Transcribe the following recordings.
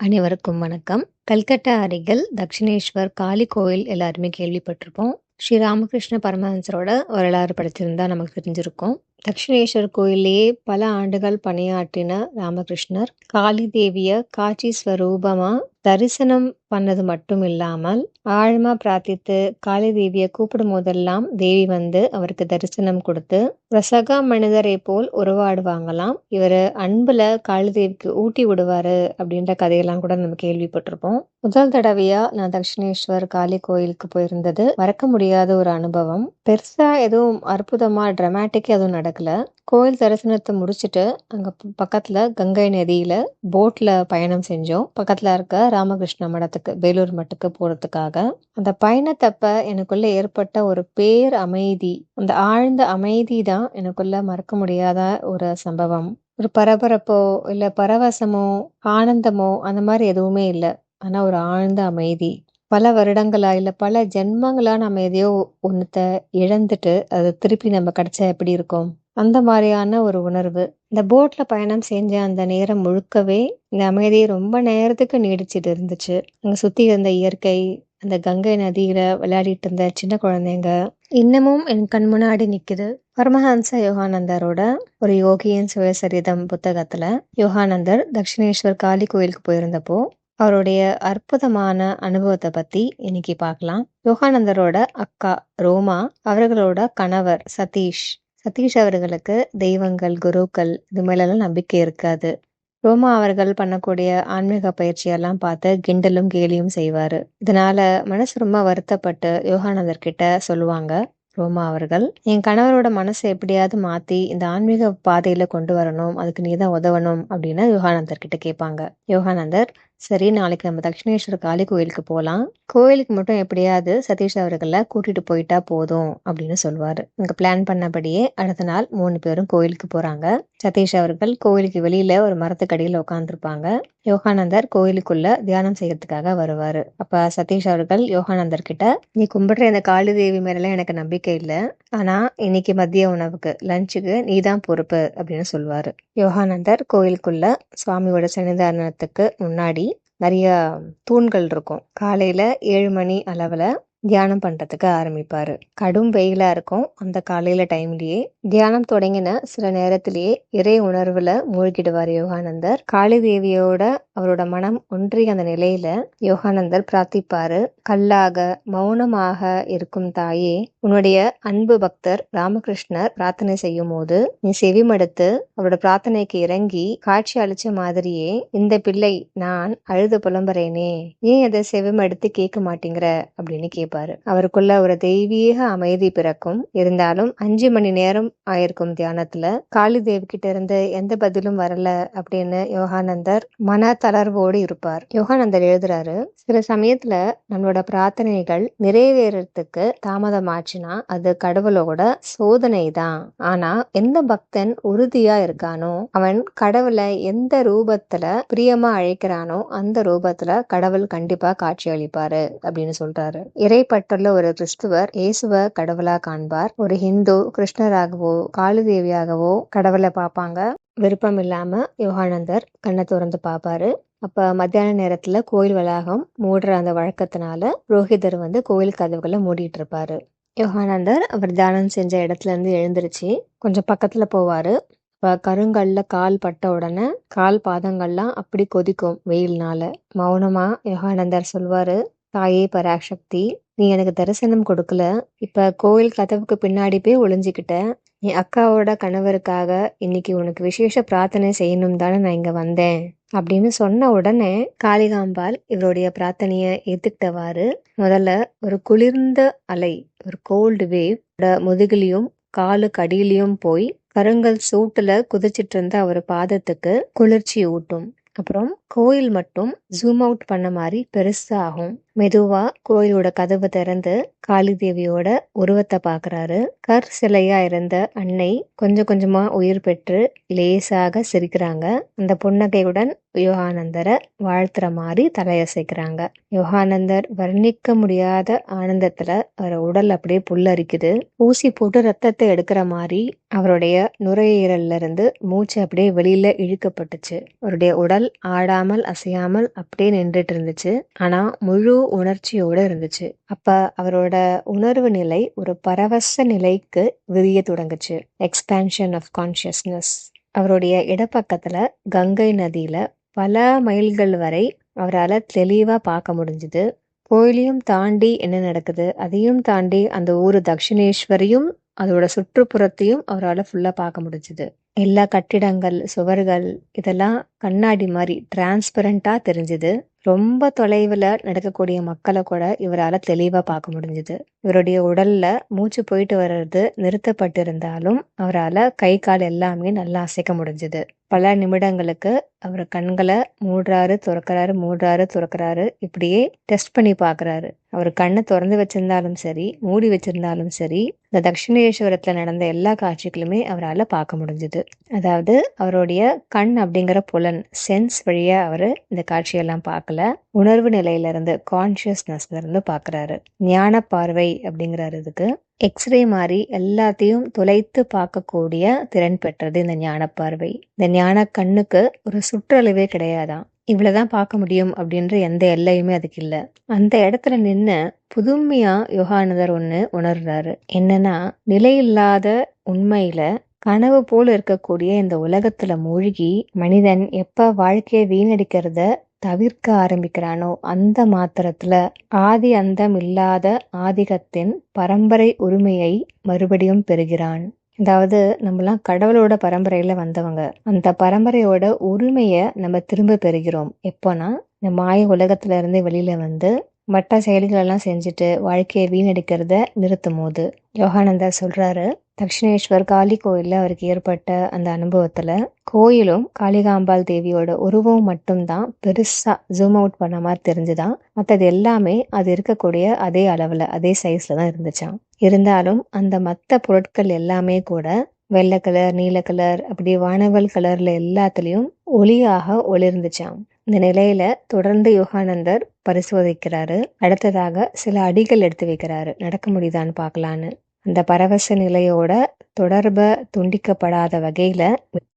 அனைவருக்கும் வணக்கம். கல்கட்டா அருகில் தக்ஷிணேஸ்வர் காளி கோயில் எல்லாருமே கேள்விப்பட்டிருப்போம். ஸ்ரீ ராமகிருஷ்ண பரமஹன்சரோட வரலாறு படிச்சிருந்தா நமக்கு தெரிஞ்சிருக்கும். தக்ஷிணேஸ்வர் கோயிலேயே பல ஆண்டுகள் பணியாற்றின ராமகிருஷ்ணர் காளி தேவிய காட்சி ஸ்வரூபமா தரிசனம் பண்ணது மட்டும் இல்லாமல் ஆழமா பிரார்த்தித்து காளி தேவியை கூப்பிடும் போதெல்லாம் தேவி வந்து அவருக்கு தரிசனம் கொடுத்து ஒரு மனிதரை போல் உருவாடுவாங்களாம் இவர் அன்புல காளி தேவிக்கு ஊட்டி விடுவாரு அப்படின்ற கதையெல்லாம் கூட நம்ம கேள்விப்பட்டிருப்போம். முதல் தடவையா நான் தட்சிணேஸ்வர் காளி கோயிலுக்கு போயிருந்தது மறக்க முடியாத ஒரு அனுபவம். பெருசா எதுவும் அற்புதமா டிராமாட்டிக் எதுவும் நடக்கல. கோயில் தரிசனத்தை முடிச்சுட்டு அங்க பக்கத்தில் பக்கத்துல கங்கை நதியில போட்ல பயணம் செஞ்சோம். பக்கத்துல இருக்க ராமகிருஷ்ண மடத்துக்கு. வேலூர் மட்டுக்கு போறதுக்காக அந்த பயணத்தப்ப எனக்குள்ள ஏற்பட்ட ஒரு பேர் அமைதி அந்த ஆழ்ந்த அமைதி தான் எனக்குள்ள மறக்க முடியாத ஒரு சம்பவம். ஒரு பரபரப்போ இல்ல பரவசமோ ஆனந்தமோ அந்த மாதிரி எதுவுமே இல்லை. ஆனா ஒரு ஆழ்ந்த அமைதி. பல வருடங்களா இல்ல பல ஜென்மங்களா நம்ம எதையோ ஒன்றத்தை இழந்துட்டு அது திருப்பி நம்ம கிடைச்சா எப்படி இருக்கும்? அந்த மாதிரியான ஒரு உணர்வு. இந்த போட்ல பயணம் செஞ்ச அந்த நேரம் முழுக்கவே இந்த அமைதி ரொம்ப நேரத்துக்கு நீடிச்சிட்டு இருந்துச்சு. அங்க சுத்தி இருந்த இயற்கை அந்த கங்கை நதியில விளையாடிட்டு இருந்த சின்ன குழந்தைங்க இன்னமும் என் கண் முன்னாடி நிக்குது. பரமஹம்ச யோகானந்தரோட ஒரு யோகியின் சுயசரிதம் புத்தகத்துல யோகானந்தர் தக்ஷிணேஸ்வர் காளி கோயிலுக்கு போயிருந்தப்போ அவருடைய அற்புதமான அனுபவத்தை பத்தி இன்னைக்கு பார்க்கலாம். யோகானந்தரோட அக்கா ரோமா அவர்களோட கணவர் சதீஷ். சதீஷ் அவர்களுக்கு தெய்வங்கள் குருக்கள் இது மேலெல்லாம் நம்பிக்கை இருக்காது. ரோமா அவர்கள் பண்ணக்கூடிய ஆன்மீக பயிற்சியெல்லாம் பார்த்து கிண்டலும் கேலியும் செய்வாரு. இதனால மனசு ரொம்ப வருத்தப்பட்டு யோகானந்தர் கிட்ட சொல்லுவாங்க ரோமா அவர்கள் என் கணவரோட மனசை எப்படியாவது மாத்தி இந்த ஆன்மீக பாதையில கொண்டு வரணும் அதுக்கு நீதான் உதவணும் அப்படின்னு யோகானந்தர் கிட்ட கேட்பாங்க. யோகானந்தர் சரி நாளைக்கு நம்ம தக்ஷிணேஸ்வர காளி கோயிலுக்கு போகலாம் கோயிலுக்கு மட்டும் எப்படியாவது சதீஷ் அவர்களை கூட்டிட்டு போயிட்டா போதும் அப்படின்னு சொல்லுவாரு. இங்க பிளான் பண்ணபடியே அடுத்த நாள் மூணு பேரும் கோயிலுக்கு போறாங்க. சதீஷ் அவர்கள் கோயிலுக்கு வெளியில ஒரு மரத்துக்கடியில் உட்காந்துருப்பாங்க யோகானந்தர் கோயிலுக்குள்ள தியானம் செய்யறதுக்காக வருவாரு. அப்ப சதீஷ் அவர்கள் யோகானந்தர் கிட்ட நீ கும்பிடுற இந்த காளி தேவி மேலாம் எனக்கு நம்பிக்கை இல்லை. ஆனா இன்னைக்கு மதிய உணவுக்கு லஞ்சுக்கு நீதான் பொறுப்பு அப்படின்னு சொல்லுவாரு. யோகானந்தர் கோயிலுக்குள்ள சுவாமியோட சன்னிதானத்துக்கு முன்னாடி நிறைய தூண்கள் இருக்கும். காலையில் ஏழு மணி அளவில் தியானம் பண்ணுறதுக்கு ஆரம்பிப்பார். கடும் வெயிலாக இருக்கும் அந்த காலையில் டைம்லேயே. தியானம் தொடங்கின சில நேரத்திலேயே இறை உணர்வில் மூழ்கிடுவார் யோகானந்தர். காளி தேவியோட அவரோட மனம் ஒன்றிய அந்த நிலையில யோகானந்தர் பிரார்த்திப்பாரு. கல்லாக மௌனமாக இருக்கும் தாயே உன்னுடைய அன்பு பக்தர் ராமகிருஷ்ணர் பிரார்த்தனை செய்யும் போது நீ செவிமடுத்து அவரோட பிரார்த்தனைக்கு இறங்கி காட்சி அளிச்ச மாதிரியே இந்த பிள்ளை நான் அழுது புலம்புறேனே. ஏன் அதை செவிமடுத்து கேட்க மாட்டேங்கிற? அப்படின்னு கேட்பார் அவருக்குள்ள ஒரு தெய்வீக அமைதி பிறக்கும். இருந்தாலும் அஞ்சு மணி நேரம் ஆயிருக்கும் தியானத்துல. காளி தேவி கிட்ட இருந்து எந்த பதிலும் வரல அப்படின்னு யோகானந்தர் மன தளர்வோடு இருப்பார். யோகானந்தர் எழுதுறாரு சில சமயத்துல நம்மளோட பிரார்த்தனைகள் நிறைவேறதுக்கு தாமதமாச்சுன்னா அது கடவுளோட சோதனை தான் ஆனா எந்த பக்தன் உறுதியா இருக்கானோ அவன் கடவுளை எந்த ரூபத்துல பிரியமா அழைக்கிறானோ அந்த ரூபத்துல கடவுள் கண்டிப்பா காட்சி அளிப்பாரு அப்படின்னு சொல்றாரு. இறை இறைப்பட்டுள்ள ஒரு கிறிஸ்துவர் இயேசுவ கடவுளா காண்பார். ஒரு ஹிந்து கிருஷ்ணராகவோ காளிதேவியாகவோ கடவுளை பார்ப்பாங்க. விருப்பம் இல்லாம யோகானந்தர் கண்ணை திறந்து பார்ப்பாரு. அப்ப மத்தியான நேரத்துல கோயில் வளாகம் மூடுற அந்த வழக்கத்தினால புரோகிதர் வந்து கோயில் கதவுகளை மூடிட்டு இருப்பாரு. யோகானந்தர் அவர் தியானம் செஞ்ச இடத்துல இருந்து எழுந்திருச்சு கொஞ்சம் பக்கத்துல போவாரு. அப்ப கருங்கல்ல கால் பட்ட உடனே கால் பாதங்கள்லாம் அப்படி கொதிக்கும் வெயில்னால. மௌனமா யோகானந்தர் சொல்வாரு தாயே பராசக்தி நீ எனக்கு தரிசனம் கொடுக்கல. இப்ப கோயில் கதவுக்கு பின்னாடி போய் ஒளிஞ்சுக்கிட்ட. என் அக்காவோட கணவருக்காக இன்னைக்கு உனக்கு விசேஷ பிரார்த்தனை செய்யணும் தானே நான் இங்க வந்தேன். அப்படின்னு சொன்ன உடனே காளிகாம்பாள் இவருடைய பிரார்த்தனைய ஏத்துக்கிட்டவாறு முதல்ல ஒரு குளிர்ந்த அலை ஒரு கோல்டு வேவ் முதுகிலையும் காலுக்கு கடியிலையும் போய் கருங்கல் சூட்டுல குதிச்சிட்டு இருந்த அவர் பாதத்துக்கு குளிர்ச்சி ஊட்டும். அப்புறம் கோயில் மட்டும் ஜூம் அவுட் பண்ண மாதிரி பெருசா ஆகும் மெதுவா கோயிலோட கதவு திறந்து காளி தேவியோட உருவத்தை பாக்குறாரு. கர் சிலையா இருந்த அன்னை கொஞ்சம் கொஞ்சமா உயிர் பெற்று லேசாக சிரிக்கிறாங்க. அந்த புன்னகையுடன் யோகானந்தரை வாழ்த்துற மாதிரி தலையசைக்கிறாங்க. யோகானந்தர் வர்ணிக்க முடியாத ஆனந்தத்துல அவர் உடல் அப்படியே புல்லரிக்குது. ஊசி போட்டு ரத்தத்தை எடுக்கிற மாதிரி அவருடைய நுரையீரல்ல இருந்து மூச்சு அப்படியே வெளியில இழுக்கப்பட்டுச்சு. அவருடைய உடல் ஆடாம ஆடாமல் அசையாமல் அப்படியே நின்றுட்டு இருந்துச்சு ஆனா முழு உணர்ச்சியோட இருந்துச்சு. அப்ப அவரோட உணர்வு நிலை ஒரு பரவச நிலைக்கு விரிய தொடங்குச்சு. எக்ஸ்பேன்ஷன் ஆஃப் கான்ஷியஸ்னஸ் அவருடைய இடப்பக்கத்துல கங்கை நதியில பல மைல்கள் வரை அவரால் தெளிவாக பார்க்க முடிஞ்சுது. கோயிலையும் தாண்டி என்ன நடக்குது? அதையும் தாண்டி அந்த ஊர் தக்ஷிணேஸ்வரியும் அதோட சுற்றுப்புறத்தையும் அவரால் ஃபுல்லாக பார்க்க முடிஞ்சுது. எல்லா கட்டிடங்கள் சுவர்கள் இதெல்லாம் கண்ணாடி மாதிரி டிரான்ஸ்பரண்டா தெரிஞ்சுது. ரொம்ப தொலைவில் நடக்கக்கூடிய மக்களை கூட இவரால் தெளிவாக பார்க்க முடிஞ்சுது. இவருடைய உடலில் மூச்சு போயிட்டு வர்றது நிறுத்தப்பட்டிருந்தாலும் அவரால் கை கால் எல்லாமே நல்லா அசைக்க முடிஞ்சுது. பல நிமிடங்களுக்கு அவர் கண்களை மூடுறாரு துறக்கிறாரு மூடுறாரு துறக்கிறாரு. இப்படியே டெஸ்ட் பண்ணி பார்க்கறாரு அவர் கண்ணை திறந்து வச்சிருந்தாலும் சரி மூடி வச்சிருந்தாலும் சரி இந்த தட்சிணேஸ்வரத்தில் நடந்த எல்லா காட்சிகளுமே அவரால் பார்க்க முடிஞ்சுது. அதாவது அவருடைய கண் அப்படிங்கிற புலன் சென்ஸ் வழியாக அவர் இந்த காட்சியெல்லாம் பார்க்கல உணர்வு நிலையில இருந்து கான்சியஸ்னஸ்ல இருந்து பார்க்கறாரு ஞான பார்வை அப்படிங்கிறாரு இதுக்கு. எக்ஸ்ரே மாதிரி எல்லாத்தையும் துளைத்து பார்க்கக்கூடிய திறன் பெற்றது இந்த ஞான பார்வை. இந்த ஞான கண்ணுக்கு ஒரு சுற்றளவே கிடையாதான் இவ்வளவுதான் பார்க்க முடியும் அப்படின்ற எந்த எல்லையுமே அதுக்கு இல்லை. அந்த இடத்துல நின்னு புதுமையா யோகானந்தர் ஒன்று உணர்றாரு. என்னன்னா நிலையில்லாத உண்மையில கனவு போல இருக்கக்கூடிய இந்த உலகத்துல மூழ்கி மனிதன் எப்ப வாழ்க்கையை வீணடிக்கிறத தவிர்க்க ஆரம்பிக்கிறானோ? அந்த மாத்திரத்தில் ஆதி அந்தம் இல்லாத ஆதிக்கத்தின் பரம்பரை உரிமையை மறுபடியும் பெறுகிறான். அதாவது நம்மலாம் கடவுளோட பரம்பரையில் வந்தவங்க. அந்த பரம்பரையோட உரிமையை நம்ம திரும்ப பெறுகிறோம். எப்போனா இந்த மாய உலகத்துல இருந்து வெளியில வந்து மற்ற செயல்களெல்லாம் செஞ்சுட்டு வாழ்க்கையை வீணடிக்கிறத நிறுத்தும் போது யோகானந்தர் சொல்றாரு தக்ஷிணேஸ்வர் காளி கோயிலில் அவருக்கு ஏற்பட்ட அந்த அனுபவத்தில் கோயிலும் காளிகாம்பாள் தேவியோட உருவம் மட்டும்தான் பெருசாக ஜூம் அவுட் பண்ண மாதிரி தெரிஞ்சுதான். மற்றது எல்லாமே அது இருக்கக்கூடிய அதே அளவில் அதே சைஸில் தான் இருந்துச்சாம். இருந்தாலும் அந்த மற்ற பொருட்கள் எல்லாமே கூட வெள்ளை கலர் நீல கலர் அப்படி வானவல் கலரில் எல்லாத்துலேயும் ஒளியாக ஒளிர்ந்துச்சான் இந்த நிலையில தொடர்ந்து யோகானந்தர் பரிசோதிக்கிறாரு. அடுத்ததாக சில அடிகள் எடுத்து வைக்கிறாரு. நடக்க முடியுதான்னு பார்க்கலான்னு. அந்த பரவச நிலையோட தொடர்பை துண்டிக்கப்படாத வகையில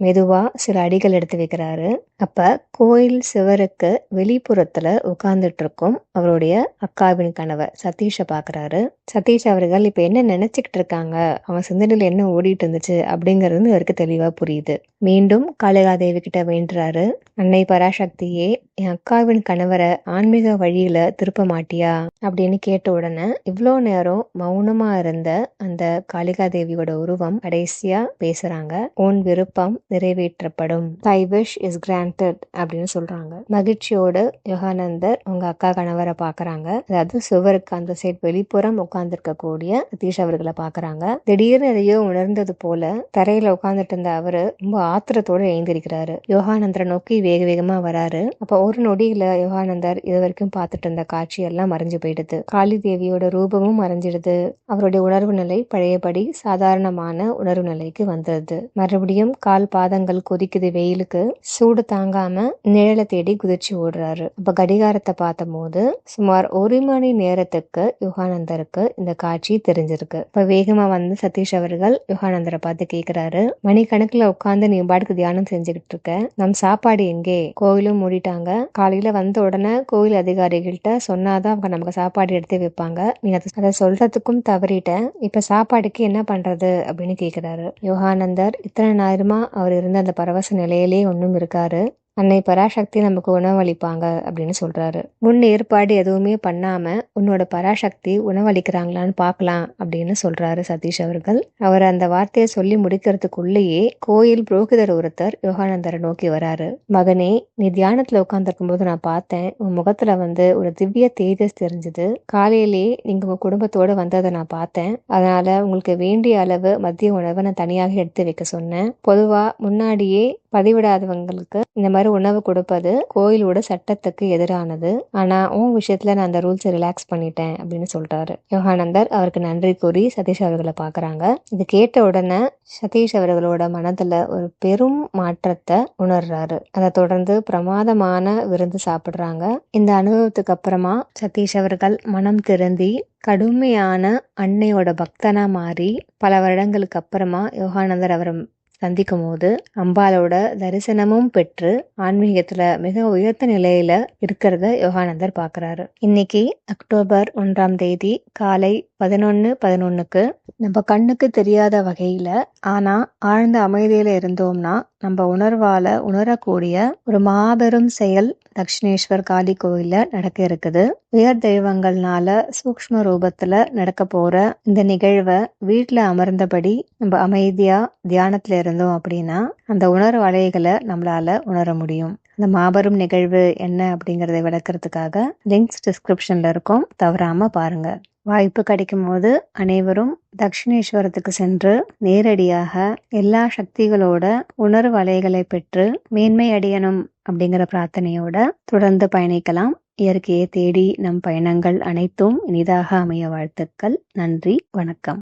மெதுவா சில அடிகள் எடுத்து வைக்கிறாரு. அப்ப கோயில் சிவருக்கு வெளிப்புறத்துல உட்கார்ந்துட்டு இருக்கும் அவருடைய அக்காவின் கணவர் சதீஷை பாக்குறாரு. சதீஷ் அவர்கள் இப்ப என்ன நினைச்சுக்கிட்டு இருக்காங்க? அவன் சிந்தனையில என்ன ஓடிட்டு இருந்துச்சு? அப்படிங்கறது அவருக்கு தெளிவா புரியுது. மீண்டும் காளிகாதேவி கிட்ட வேண்டுறாரு. அன்னை பராசக்தியே என் அக்காவின் கணவரை ஆன்மீக வழியில திருப்ப மாட்டியா? அப்படின்னு கேட்ட உடனே இவ்வளோ நேரம் மௌனமா இருந்த அந்த காளிகாதேவியோட உருவம் கடைசியா பேசுறாங்க. உன் விருப்பம் நிறைவேற்றப்படும். தை விஷ் இஸ் கிராண்டட் அப்படின்னு சொல்றாங்க. மகிழ்ச்சியோடு யோகானந்தர் உங்க அக்கா கணவரை பாக்குறாங்க. அதாவது சுவருக்கு அந்த சைட் வெளிப்புறம் உட்கார்ந்துருக்க கூடிய சதீஷ் அவர்களை பாக்குறாங்க. திடீர்னு எதையோ உணர்ந்தது போல தரையில உட்கார்ந்துட்டு இருந்த அவரு ரொம்ப ஆத்திரத்தோட எழுந்திருக்கிறாரு. யோகானந்தரை நோக்கி வேக வேகமா வராரு. அப்ப ஒரு நொடியில யோகானந்தர் இது வரைக்கும் பார்த்துட்டு இருந்த காட்சி எல்லாம் மறைஞ்சு போயிடுது. காளி தேவியோட ரூபமும் மறைஞ்சிடுது. அவருடைய உணர்வு நிலை பழையபடி சாதாரணமான உணர்வு நிலைக்கு வந்தது. மறுபடியும் கால் பாதங்கள் கொதிக்குது வெயிலுக்கு. சூடு தாங்காம நிழலை தேடி குதிச்சு ஓடுறாரு. அப்ப கடிகாரத்தை பார்த்தபோது சுமார் ஒரு மணி நேரத்துக்கு யுகானந்தருக்கு இந்த காட்சி தெரிஞ்சிருக்கு. இப்ப வேகமா வந்து சதீஷ் அவர்கள் யுகானந்தரை பார்த்து கேக்குறாரு. மணிக்கணக்குல உட்கார்ந்து நீ பாட்டுக்கு தியானம் செஞ்சுக்கிட்டு இருக்க. நம் சாப்பாடு எங்கே? கோயிலும் மூடிட்டாங்க. காலையில வந்த உடனே கோயில் அதிகாரிகள்கிட்ட சொன்னாதான் அவங்க நமக்கு சாப்பாடு எடுத்து வைப்பாங்க. நீ அதை அதை சொல்றதுக்கும் தவறிட்ட. இப்ப சாப்பாடுக்கு என்ன பண்றது? அப்படின்னு கேக்குறாரு. யோகானந்தர் இத்தனை நேரமா அவர் இருந்த அந்த பரவச நிலையிலே ஒன்றும் இருக்காரு. அன்னை பராசக்தி நமக்கு உணவளிப்பாங்க அப்படின்னு சொல்றாரு. முன் ஏற்பாடு எதுவுமே பண்ணாம உன்னோட பராசக்தி உணவளிக்கிறாங்களான்னு பார்க்கலாம் அப்படின்னு சொல்றாரு சதீஷ் அவர்கள். அவர் அந்த வார்த்தையை சொல்லி முடிக்கிறதுக்குள்ளேயே கோயில் புரோகிதர் ஒருத்தர் யோகானந்தரை நோக்கி வராரு. மகனே நீ தியானத்துல உட்காந்துருக்கும் போது நான் பார்த்தேன். உன் முகத்துல வந்து ஒரு திவ்ய தேஜஸ் தெரிஞ்சது. காலையிலேயே நீங்க உங்க குடும்பத்தோட வந்ததை நான் பார்த்தேன். அதனால உங்களுக்கு வேண்டிய அளவு மதிய உணவை நான் தனியாக எடுத்து வைக்க சொன்னேன். பொதுவா முன்னாடியே பதிவிடாதவங்களுக்கு இந்த மாதிரி உணவு கொடுப்பது கோயிலோட சட்டத்துக்கு எதிரானது. ஆனா உன் விஷயத்துல நான் அந்த ரூல்ஸை ரிலாக்ஸ் பண்ணிட்டேன் அப்படின்னு சொல்றாரு. யோகானந்தர் அவருக்கு நன்றி கூறி சதீஷ் அவர்களை பாக்குறாங்க இது கேட்ட உடனே சதீஷ் அவர்களோட மனதுல ஒரு பெரும் மாற்றத்தை உணர்றாரு. அதை தொடர்ந்து பிரமாதமான விருந்து சாப்பிடுறாங்க. இந்த அனுபவத்துக்கு அப்புறமா சதீஷ் அவர்கள் மனம் திருந்தி கடுமையான அன்னையோட பக்தனா மாறி பல வருடங்களுக்கு அப்புறமா யோகானந்தர் அவரை சந்திக்கும் போது அம்பாலோட தரிசனமும் பெற்று ஆன்மீகத்துல மிக உயர்த்த நிலையில இருக்கிறத யோகானந்தர் பார்க்கறாரு இன்னைக்கு அக்டோபர் ஒன்றாம் தேதி காலை பதினொன்னு பதினொன்னுக்கு நம்ம கண்ணுக்கு தெரியாத வகையில ஆனா ஆழ்ந்த அமைதியில இருந்தோம்னா நம்ம உணர்வால உணரக்கூடிய ஒரு மாபெரும் செயல் தக்ஷிணேஸ்வர் காளி கோயிலில் நடக்க இருக்குது. உயர் தெய்வங்கள்னால சூக்ஷ்ம ரூபத்துல நடக்க போற இந்த நிகழ்வை வீட்டுல அமர்ந்தபடி நம்ம அமைதியா தியானத்துல இருந்தோம் அப்படின்னா அந்த உணர்வு அலைகளை நம்மளால உணர முடியும். அந்த மாபெரும் நிகழ்வு என்ன அப்படிங்கிறத விளக்குறதுக்காக லிங்க்ஸ் டிஸ்கிரிப்ஷன்ல இருக்கும். தவறாம பாருங்க. வாய்ப்பு கிடைக்கும் போது அனைவரும் தக்ஷிணேஸ்வரத்துக்கு சென்று நேரடியாக எல்லா சக்திகளோட உணர்வு அலைகளை பெற்று மேன்மை அடையணும் அப்படிங்கிற பிரார்த்தனையோட தொடர்ந்து பயணிக்கலாம். இயற்கையை தேடி நம் பயணங்கள் அனைத்தும் இனிதாக அமைய வாழ்த்துக்கள். நன்றி. வணக்கம்.